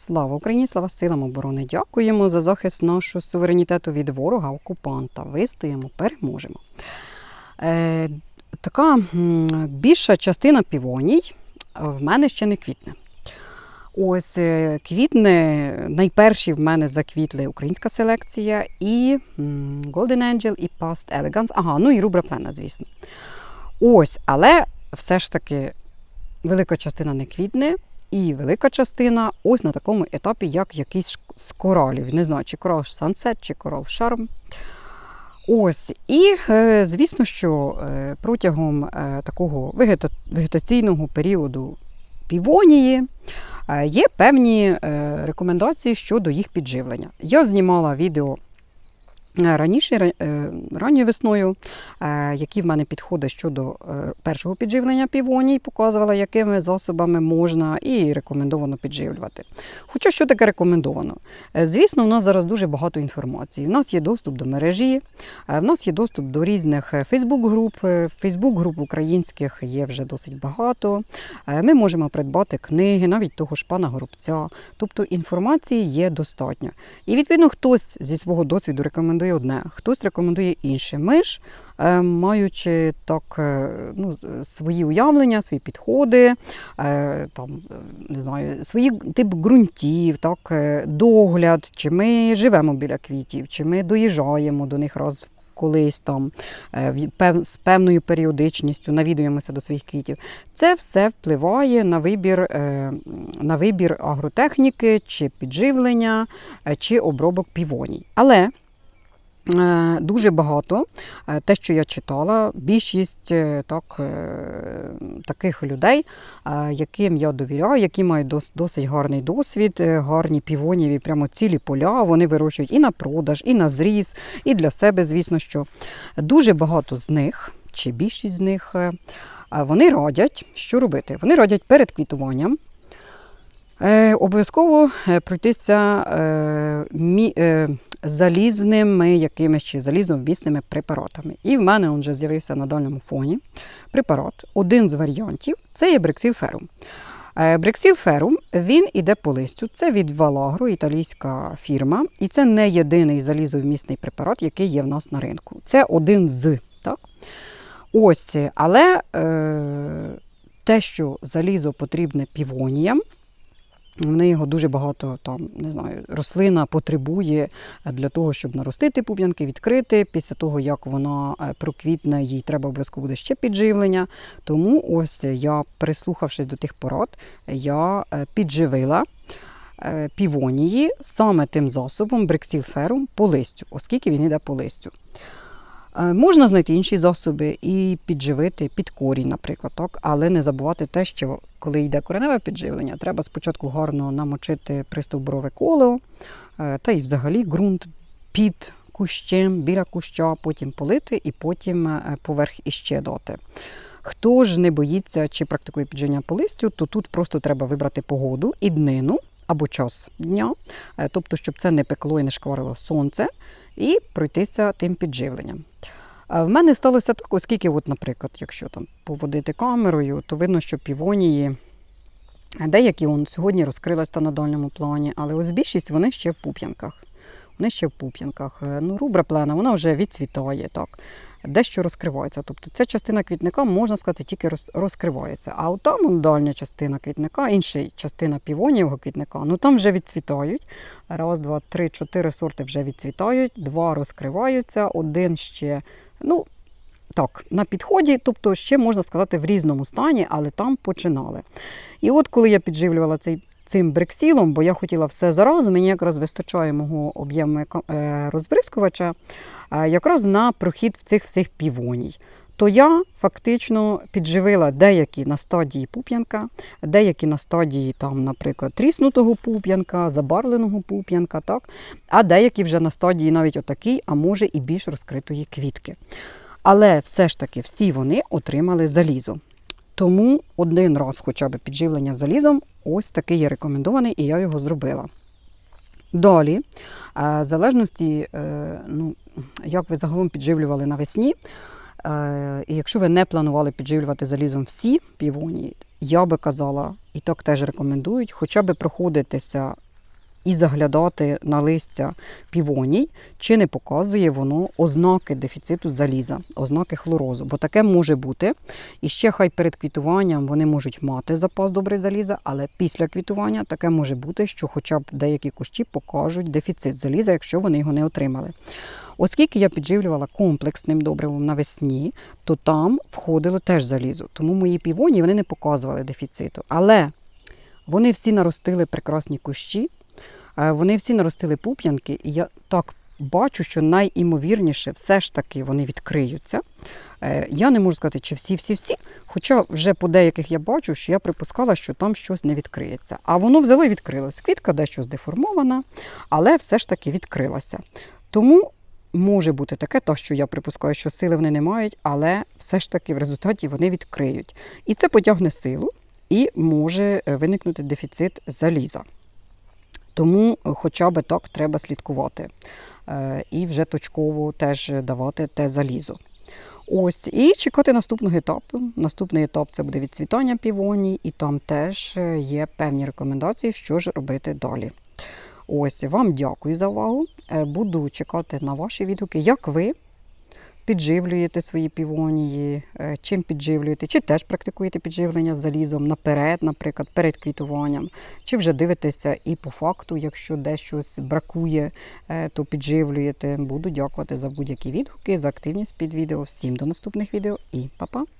Слава Україні, слава силам оборони! Дякуємо за захист нашого суверенітету від ворога, окупанта. Вистоїмо, переможемо. Е, така більша частина півоній е, в мене ще не квітне. Ось е, квітне, найперші в мене заквітли українська селекція і Golden Angel, і Past Elegance. Ага, ну і Rubra Plena, звісно. Ось, але все ж таки велика частина не квітне, і велика частина ось на такому етапі, як якийсь з коралів. Не знаю, чи корал Sunset, чи корал Charm. Ось. І, е, звісно, що е, протягом е, такого вегетаційного періоду півонії є певні рекомендації щодо їх підживлення. Я знімала відео раніше, е, ранньою весною, е, які в мене підходи щодо е, першого підживлення півоній, показувала, якими засобами можна і рекомендовано підживлювати. Хоча що таке рекомендовано? Е, Звісно, в нас зараз дуже багато інформації. В нас є доступ до мережі, е, в нас є доступ до різних Фейсбук-груп. Фейсбук-груп українських є вже досить багато. Е, Ми можемо придбати книги, навіть того ж пана Горобця. Тобто інформації є достатньо. І відповідно хтось зі свого досвіду рекомендує одне, хтось рекомендує інше. Ми ж, е, маючи так е, ну, свої уявлення, свої підходи, е, там, е, не знаю, свої тип ґрунтів, так, е, догляд, чи ми живемо біля квітів, чи ми доїжджаємо до них раз. Колись там е, в- з певною періодичністю навідуємося до своїх квітів. Це все впливає на вибір, е, на вибір агротехніки, чи підживлення, е, чи обробок півоній. Але е, дуже багато е, те, що я читала, більшість е, так, е, таких людей, е, яким я довіряю, які мають досить гарний досвід, е, гарні півоніві, прямо цілі поля. Вони вирощують і на продаж, і на зріз, і для себе, звісно, що дуже багато з них, чи більшість з них, е, е, вони радять, що робити. Вони радять перед квітуванням. Е, обов'язково е, пройтися е, е, залізними якимись чи залізновмісними препаратами. І в мене він вже з'явився на дальньому фоні препарат. Один з варіантів це є брексілферум. Е, Брексілферум він іде по листю. Це від Валагро, італійська фірма, і це не єдиний залізовмісний препарат, який є в нас на ринку. Це один з. Так? Ось, але е, те, що залізо потрібне півоніям, вони його дуже багато там, не знаю, рослина потребує для того, щоб наростити пуп'янки, відкрити. Після того, як вона е, проквітне, їй треба обов'язково буде ще підживлення. Тому ось я, прислухавшись до тих порад, я е, підживила е, півонії саме тим засобом брексілферум по листю, оскільки він йде по листю. Е, Можна знайти інші засоби і підживити під корінь, наприклад, так? але не забувати те, що коли йде кореневе підживлення, треба спочатку гарно намочити пристовбурове коло е, та й взагалі ґрунт під кущем, біля куща, потім полити і потім е, поверх іще дати. Хто ж не боїться чи практикує підживлення по листю, то тут просто треба вибрати погоду і днину або час дня, е, тобто, щоб це не пекло і не шкварило сонце, і пройтися тим підживленням. В мене сталося так, оскільки, от, наприклад, якщо там поводити камерою, то видно, що півонії, деякі он, сьогодні розкрилися на дальньому плані, але ось більшість вони ще в пуп'янках. Вони ще в пуп'янках. Е, Ну, рубра плена, вона вже відцвітає, так. Дещо розкривається. Тобто ця частина квітника, можна сказати, тільки розкривається. А от там дальня частина квітника, інша частина півонівого квітника, ну там вже відцвітають. Раз, два, три, чотири сорти вже відцвітають, два розкриваються, один ще, ну, так, на підході, тобто ще можна сказати в різному стані, але там починали. І от коли я підживлювала цей. Цим брексілом, бо я хотіла все зараз, мені якраз вистачає мого об'єму е, розбризкувача, е, якраз на прохід в цих всіх півоній. То я фактично підживила деякі на стадії пуп'янка, деякі на стадії, там, наприклад, тріснутого пуп'янка, забарвленого пуп'янка, так? а деякі вже на стадії навіть отакий, а може і більш розкритої квітки. Але все ж таки всі вони отримали залізо. Тому один раз хоча б підживлення залізом, ось такий є рекомендований, і я його зробила. Далі, е, в залежності, е, ну, як ви загалом підживлювали навесні, е, і якщо ви не планували підживлювати залізом всі півоні, я би казала, і так теж рекомендують, хоча б проходитися і заглядати на листя півоній, чи не показує воно ознаки дефіциту заліза, ознаки хлорозу. Бо таке може бути. І ще хай перед квітуванням вони можуть мати запас добре заліза, але після квітування таке може бути, що хоча б деякі кущі покажуть дефіцит заліза, якщо вони його не отримали. Оскільки я підживлювала комплексним добривом навесні, то там входило теж залізо. Тому мої півоні вони не показували дефіциту. Але вони всі наростили прекрасні кущі, вони всі наростили пуп'янки, і я так бачу, що найімовірніше все ж таки вони відкриються. Е, Я не можу сказати, чи всі-всі-всі, хоча вже по деяких я бачу, що я припускала, що там щось не відкриється. А воно взяло і відкрилося. Квітка дещо здеформована, але все ж таки відкрилася. Тому може бути таке, то що я припускаю, що сили вони не мають, але все ж таки в результаті вони відкриють. І це потягне силу, і може е, виникнути дефіцит заліза. Тому е, хоча б так треба слідкувати Е, і вже точково теж давати те залізо. Ось, і чекати наступного етапу. Наступний етап це буде відцвітання півоній, і там теж е, є певні рекомендації, що ж робити далі. Ось, вам дякую за увагу. Буду чекати на ваші відгуки, як ви підживлюєте свої півонії, е, чим підживлюєте, чи теж практикуєте підживлення залізом наперед, наприклад, перед квітуванням, чи вже дивитеся і по факту, якщо дещось бракує, е, то підживлюєте. Буду дякувати за будь-які відгуки, за активність під відео. Всім до наступних відео і па-па!